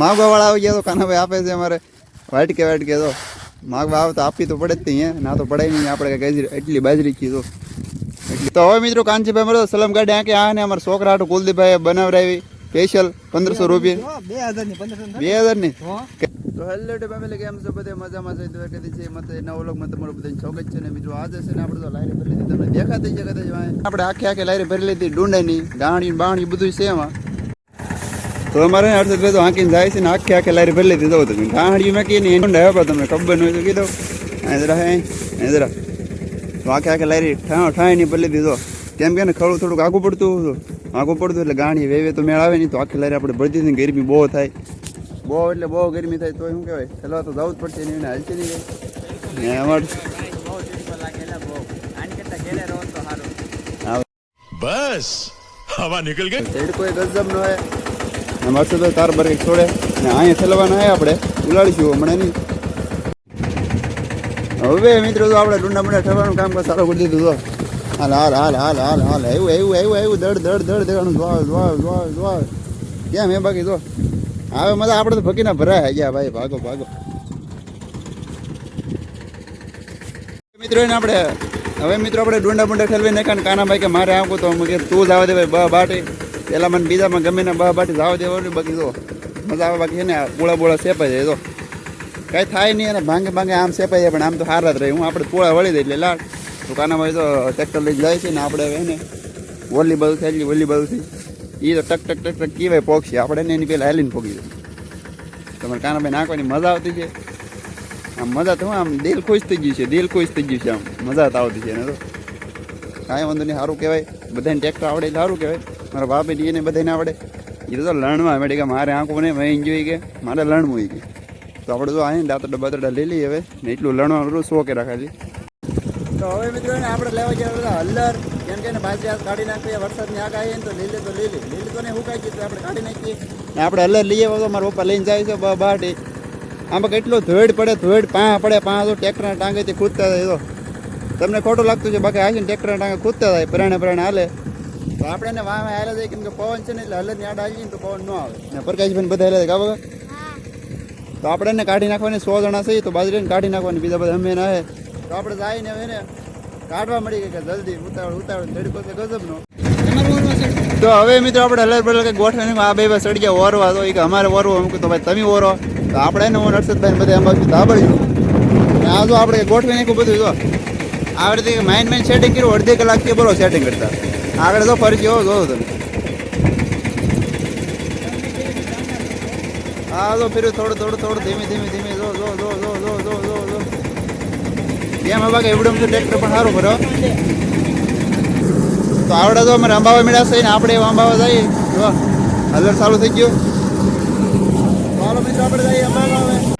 માગવા વાળા આવી ગયા તો કાનાભાઈ આપે છે અમારે? વાટકે વાટકે તો. માગવા આવે તો આપી તો પડે જ નહીં હે? ના તો પડે નહીં આપણે કઈ એટલી બાજરી કીધું તો. હવે મિત્રો કાનજીભાઈ મારો સલમ ગાડી આંકે આ ને અમારા છોકરા હાટું કુલદીપભાઈ બનાવરાવી સ્પેશિયલ પંદરસો રૂપિયા. બે હજારની? બે હજારની તો હેલો ટુ ફેમિલી કેમ છો બધે? મજામાં જઈ તો કદી છે મત નવો લોકમાં તમારું બધાને સ્વાગત છે ને મિત્રો આજે છે ને આપણે તો લારી ભરી લીધી તમને દેખાતી જ આપણે આખે આખે લારી ભરી લીધી ડુંડાની ગાણી બાણી બધું છે એમાં. તો અમારે અડધો તો આંકીને જાય છે ને આખે આખે લારી ભરી દીધો તમે ગાંડી મેં કહીએ ને એનું ડાયો તમને ખબર હોય તો કીધો. હેદરા હે હેદરા તો આખે આખે લારી ઠાં ઠાણી એની બદલી દીધો કેમ કે ને ખડું થોડુંક આગું પડતું હતું. આગું પડતું એટલે ગાંડી વેવે તો મેળ આવે નહીં. તો આખી લારી આપણે ભરતી હતી ગરમી બહુ થાય. બહુ એટલે બહુ ગરમી થાય તો શું કહેવાય? થલવા તો જવું જ પડશે એને હાલતી નહીં ને અમારે બસ હવા નીકળ ગઈ. કોઈ ગજબ ન હોય. ને મરશે તો તાર બર છોડે. ને અહીંયા ચલવાના આવ્યા આપણે. ઉલાડીશું હમણાં નહીં. હવે મિત્રો તો આપણે ડુંડા મુંડા ઠરવાનું કામ સારું કરી દીધું તો. હાલ હાલ હાલ હાલ હાલ હાલ. એવું એવું એવું એવું. દડ દડ દડ દેવાનું. જોવા જોવા જોવા જોવા કેમ હે બાકી જો હવે મજા આપણે તો ફકીના ભરાય. ગયા ભાઈ, ભાગો ભાગો. મિત્રો એને આપણે, હવે મિત્રો આપણે ડુંડા બુંડા ઠલવી નાખ્યા કાના ભાઈ કે મારે આવું તો તું જ આવે દે ભાઈ બાટી. પેલા મને બીજામાં ગમે ને બા બાટી જાવ દેવાનું બાકી તો મજા આવે બાકી છે ને પોળા બોળા સેપાઈ જાય તો કાંઈ થાય નહીં અને ભાંગે ભાંગે આમ સેપાઈ જાય, પણ આમ તો હારા જ રહે. હું આપણે પોળા વળી દે એટલે તો કાનાભાઈ તો ટ્રેક્ટર લઈને જાય છે ને, આપણે હવે ને વોલી બાજુ થઈ વોલી બધું એ તો ટક ટક ટક ટક કીવાય પોગશે આપણે ને એની પહેલાં હેલીને પોગી જાય તમારે કાનાભાઈ નાખવાની મજા આવતી છે. આમ મજા તો આમ દિલ ખુશ થઈ ગયું છે, દિલ ખુશ થઈ ગયું છે આમ. મજા તો આવતી છે એને તો. કાંઈ વાંધો નહીં, સારું કહેવાય. બધાને ટ્રેક્ટર આવડે સારું કહેવાય. મારા બાપે એને બધાને આવડે. એ તો લણવા મેળે કે મારે આંખું ને મેં એન્જોય કે મારે લણવું એ કે. તો આપણે તો આવીને દાંતડા બાતડા લઈ લઈએ હવે. ને એટલું લણવાનું શોકે રાખેલી તો હવે મિત્રો આપણે લેવા જઈએ બધા હલ્લર. કેમ કે બાજરી હાથ કાઢી નાખીએ વરસાદની આગ આવીએ તો લીલે તો લીલી. લીલી તો ને હુકાઈ ગઈ તો આપણે કાઢી નાખીએ. ને આપણે હલ્લર લઈએ તો મારા પપ્પા લઈને જાય છે બાટી આમાં કેટલો ધોઈડ પડે ધોઈડ પાંહ પડે પાંહ તો ટ્રેક્ટરના ટાંગેથી ખૂદતા થાય તો. તમને ખોટું લાગતું છે બાકી આવીને ટ્રેક્ટરના ટાંગે ખૂદતા થાય પરાણે પરાણે હાલે. તો આપણે એને વાહ હાલે જાય કેમ કે પવન છે ને એટલે હલરની આડ આવી તો પવન ન આવે. ને પ્રકાશભાઈ બધા હાલે કા વગર તો આપણે એને કાઢી નાખવાની સો જણા છે તો બાજરીને કાઢી નાખવાની બીજા બધા અમે ના હે. તો આપણે જઈને હવે ને કાઢવા મળી ગઈ કે જલ્દી ઉતાવળ ઉતાવળ ધડકો છે ગજબનો. તો હવે મિત્રો આપણે હલર બલર કે ગોઠવીને આ બે બે સડી ગયા ઓરવા તો એ કે અમારે ઓરવો અમુક તો ભાઈ તમે ઓરો. તો આપણે ને હું નરસદભાઈ બધા એમ બાજુ ધાબળ્યું. આ જો આપણે ગોઠવી નાખ્યું બધું જો. આ રીતે માઇન માઇન્ડ સેટિંગ કર્યું અડધી કલાકથી બોલો સેટિંગ કરતા. આગળ તો ફરી જેવો જોવો તમે. હા, તો ફેર્યું થોડું થોડું થોડું, ધીમે ધીમે ધીમે, જો જો જો જો જો જો જો જો. કેમ હવે બાકી એવડમ તો ટ્રેક્ટર પણ સારું કરો તો આવડે તો અમારે અંબાવા મેળાશે ને આપણે અંબાવા જઈએ. જો, હલર ચાલુ થઈ ગયું. ચાલો મિત્રો, આપણે જઈએ અંબાવા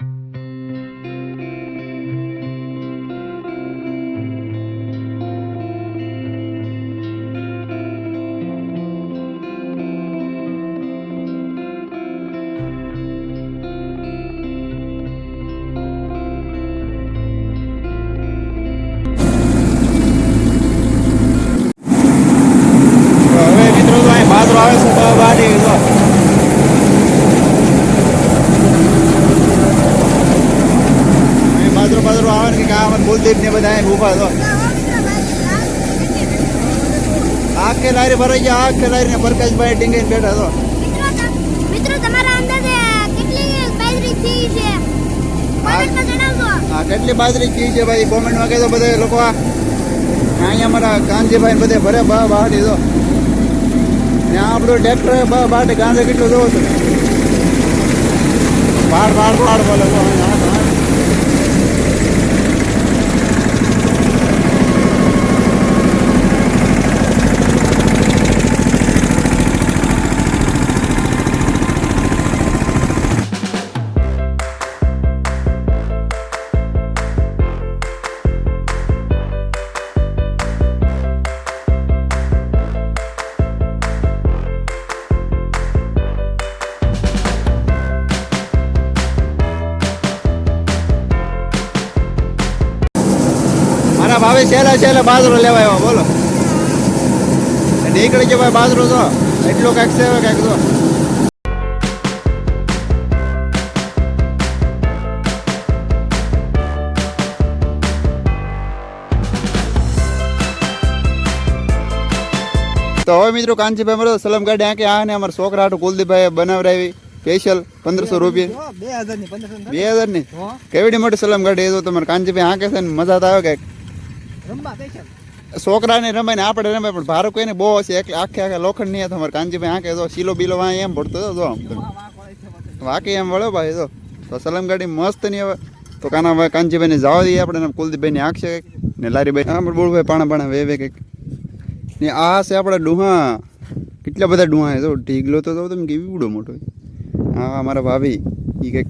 અમારે ને બધા ઊભા ઊભા તો. આખે લારી ભરાઈ ગયા આખે લારી ને પ્રકાશભાઈ ટીંગીને બેઠા તો મિત્રો તમારા કેટલી બાજરી થઈ છે? આ કેટલી બાજરી કી છે ભાઈ? કોમેન્ટમાં કહેતો બધા લોકો અહીંયા અમારા કાનજીભાઈ બધે ભરે બા બહાર દીધો ને આ આપણું ટ્રેક્ટર બા બાટે ગાંધે કેટલું જોવો છો? પાડ પાડ પાડ બોલે હવે છેલ્લા છેલ્લે બાજરો લેવા આવ્યો બોલો. નીકળી ગયો ભાઈ બાજરો તો. એટલો કાંઈક છે હવે કાંઈક તો. તો હવે મિત્રો કાંચીભાઈ મારો સલમ ગાડી આંકે. આ ને અમારા છોકરા હાટું કુલદીપભાઈ બનાવડાવી સ્પેશિયલ પંદરસો રૂપિયા. બે હજારની કેવડી મોટી સલમ ગાડી એ તો તમારે કાંચીભાઈ આંકે છે મજા તો આવે કંઈક. છોકરાને રમાય ને આપણે રમાય પણ ભારો કોઈને બહુ હશે. એટલે આખે આખે લોખંડ નહીં તમારે કાનજીભાઈ આંખે તો શીલો બીલો વાંય એમ પડતો હતો આમ. વાકી એમ વળો ભાઈ તો તો સલમ ગાડી મસ્ત નહીં હવે. તો કાના ભાઈ કાંચીભાઈને જવા દઈએ આપણે ને આંખ છે કંઈક. ને લારીભાઈ હા પણ બોલભાઈ પાણા પાણા વે કંઈક. ને આ છે આપણા ડુહા. કેટલા બધા ડુહા છે તો ઢીગલો તો તમે કેવી ઉડો મોટો હા મારા ભાભી એ કંઈક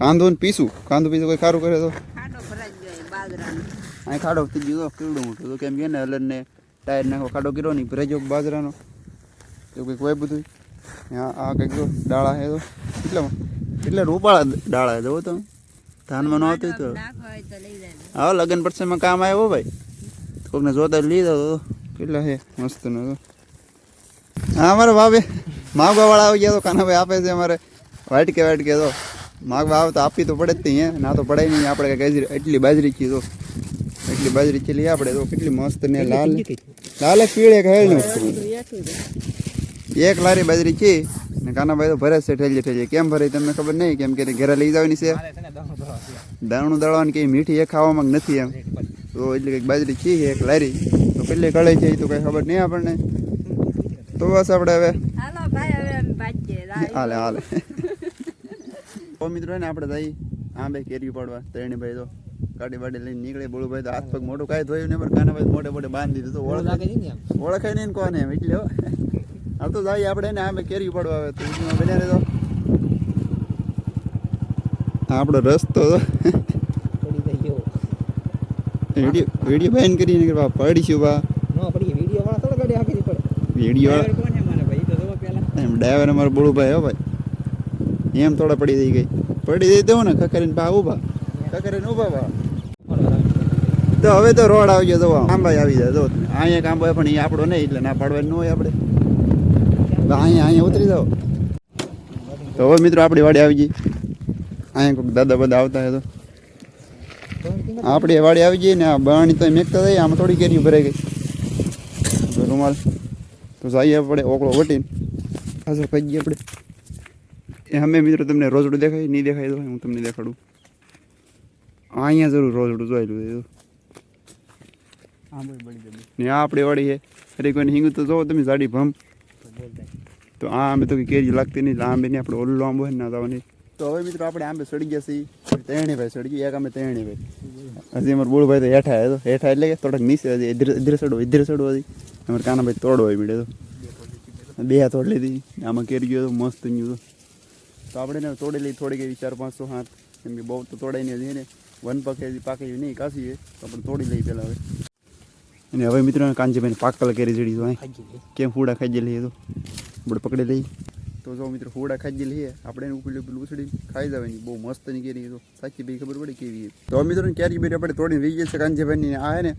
કાંદો ને પીસું. કાંદો પીસું કોઈ ખારું કરે તો ખાડો ભરાઈ જાય બાજરાનો અહીં ખાડો થઈ ગયો કેવડો મોટો તો કેમ કે ને અલગ ને ટાયર નાખો, ખાડો કર્યો નહીં, ભરેજો બાજરાનો. એવું કંઈક હોય બધું હા, આ કંઈક જો ડાળા હે તો. કેટલા કેટલા રૂપાળા ડાળા છે જો તમે. ધાનમાં ન આવતું તો. હા, લગ્ન પ્રસંગમાં કામ આવ્યો ભાઈ. કોકને જોતા લીધો તો કેટલા છે? મસ્ત નો તો. હા, અમારે ભાવે માગવા વાળા આવી ગયા તો કાનાભાઈ આપે છે અમારે. વાટકે કે વાઇટ કે તો. માગવા આવે તો આપી તો પડે જ નહીં હે. ના તો પડે નહીં, આપણે કઈ એટલી બાજરી કીધો. એટલી બાજરી ચીલી આપણે તો કેટલી મસ્ત ને લાલ. લાલ એક પીળે એક હેલ એક લારી બાજરી છે ને કાનાભાઈ તો ભરે છે ઠેલી ઠેલી કેમ ભરે તમને ખબર નહીં? કેમ કે ઘરે લઈ જવાની છે. દાણું દળવાની કઈ મીઠી એ ખાવામાં નથી એમ. તો એટલે કંઈક બાજરી છે એક લારી. તો કેટલી કળે છે એ તો કઈ ખબર નહીં આપણને. તો બસ આપણે હવે. હાલો ભાઈ હવે અમે ભાગીએ હાલે હાલે. તો મિત્રો ને આપણે જઈ આંબે કેરી પડવા ત્રણે ભાઈ તો. ગાડી વાડી લઈને નીકળે બોલું ભાઈ તો હાથ પગ મોટું કાંઈ ધોયું ને પણ કાના ભાઈ મોટે મોટે બાંધી દીધું તો ઓળખ ઓળખાય નહીં કોને એમ એટલે હા. તો જાય આપણે ને આમે કેરી પડવા આવે તો બને રહેતો આપણો રસ્તો તો વીડિયો વીડિયો બેન કરીને બા પડીશું બા. પડી. વીડિયો તો એમ ડ્રાઈવર અમારો બોલુભાઈ હો ભાઈ. એમ થોડા પડી દઈ ગઈ. પડી દઈ દઉં ને ખકરીને પા ઊભા. ખકરીને ઊભા પા તો હવે તો રોડ આવી ગયો તો આંબાઈ આવી જાય તો અહીંયા કાંબો પણ એ આપણો નહીં, એટલે ના પાડવાનું હોય આપણે. અહીંયા અહીંયા ઉતરી જાઓ. તો હવે મિત્રો આપણી વાડી આવી ગઈ. અહીંયા કોઈક દાદા બધા આવતા હોય તો. આપણી વાડી આવી ગઈ ને આ બાણી તો મેકતા થઈ આમાં થોડી કેરી ભરાઈ ગઈ. રૂમાલ. તો જઈએ આપણે ઓકળો વટીને. પાછો ખાઈ ગઈ આપણે. એ અમે મિત્રો તમને રોજડું દેખાય, નહીં દેખાય તો હું તમને દેખાડું. અહીંયા જરૂર રોજડું જોયેલું. ને આ આપણી વાળી છે. અરે કોઈને હિંગું તો જોવો તમે જાડી ભમ. તો આ આંબે તો કેરી લાગતી નહીં. આંબે નહીં આપણે ઓલું આંબો હોય ને ના જવાની તો હવે મિત્રો આપણે આંબે સડી ગયા છીએ. તેણી ભાઈ સડી ગયા, એક આંબે તેણી ભાઈ. હજી અમારે બોળભાઈ તો હેઠા હતો હેઠા એટલે કે થોડાક નીચે હજી ઇધર ઇધર સડો ઇધર સડો હજી. અમારે કાનાભાઈ તોડો હોય મળે તો. બે હાથ તોડ લીધી. આમાં કેરી ગયો હતો મસ્ત ગયું તો. આપણે ને તોડી લઈ થોડીક એવી ચાર પાંચસો હાથ. કેમ કે બહુ તો તોડાઈને હજી ને વન પકે પાકે નહીં, કાશી છે તો આપણે તોડી લઈએ પહેલાં હવે. અને હવે મિત્રો કાંજીભાઈ પાકલ કેરી જડી તો કેમ ફૂડા ખાઈ લઈએ તો? આપણે પકડી લઈએ. તો જો મિત્રો ફૂડા ખાઈ લઈએ આપણે એને ઉપર પેલું ઉછળી ખાઈ જવાની. બહુ મસ્તની કેરી તો. સાચી ભાઈ ખબર પડે કેવી. તો મિત્રો કેરી બેરી આપણે તોડીને વી છે કાંજીભાઈની. આ ને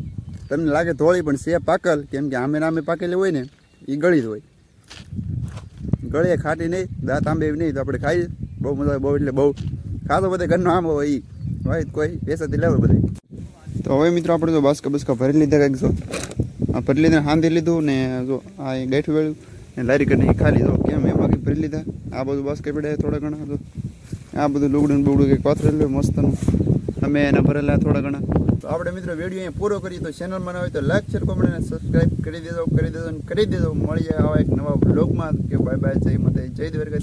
તમને લાગે ધોળી પણ છે પાકલ. કેમ કે આમે નામે પાકેલી હોય ને એ ગળી જ હોય. ગળે ખાટી નહીં દાંત આંબે નહીં. તો આપણે ખાઈ બહુ મજા આવે બહુ એટલે બહુ. ખાતો બધે ઘરનો આંબો હોય એ હોય તો કોઈ પૈસાથી લેવો બધે. તો હવે મિત્રો આપણે તો બાસ્કા બસકા ભરી લીધા કંઈક જો. આ ભરી લીધા હાંધી લીધું ને જો આ એ ગાંઠું વેળ્યું ને લારી કરીને ખાલી જો કેમ એમાં કંઈક ભરી લીધા. આ બધું બાસકા પડ્યા થોડા ઘણા જો. આ બધું લુગડું ને બુગડું કંઈક પાથરેલું મસ્તનું. અમે એના ભરેલા થોડા ઘણા. તો આપણે મિત્રો વીડિયો અહીંયા પૂરો કરીએ તો ચેનલ બનાવે હોય તો લાઈક શેર કોમેન્ટ અને સબસ્ક્રાઈબ કરી દેજો કરી દેજો અને કરી દેજો. મળીએ આવા એક નવા બ્લોગમાં કે બાય બાય જય માતા જય દ્વારકા